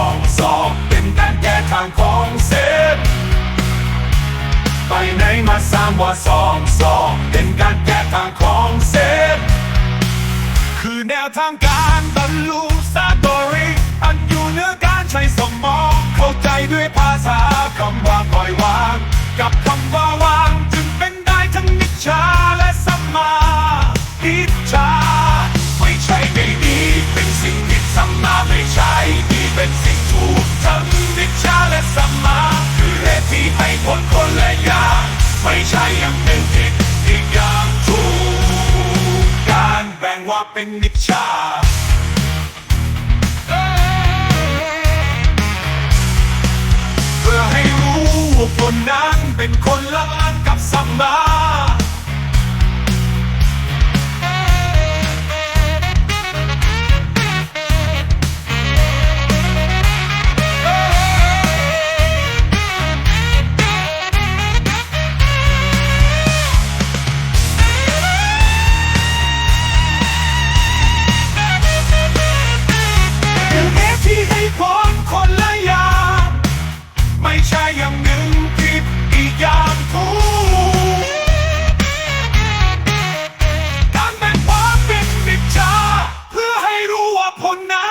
องสองเป็นการแก้ทางของเซนไปไหนมาสามว่าสองสองเป็นการแก้ทางของเซนคือแนวทางการบรรลุสตอรี่อันอยู่เหนือการใช้สมองเข้าใจด้วยภาษาคำว่าปล่อยวาง กับคำว่าวางจึงเป็นได้ทั้งนิจชาและสัมมา คนละอย่างไม่ใช่อย่างหนึ่งผิดอีกอย่างถูกการแบ่งว่าเป็นนิชาเพื่อให้รู้ว่าคนนั้นเป็นคนรักอังกัปสำรา on!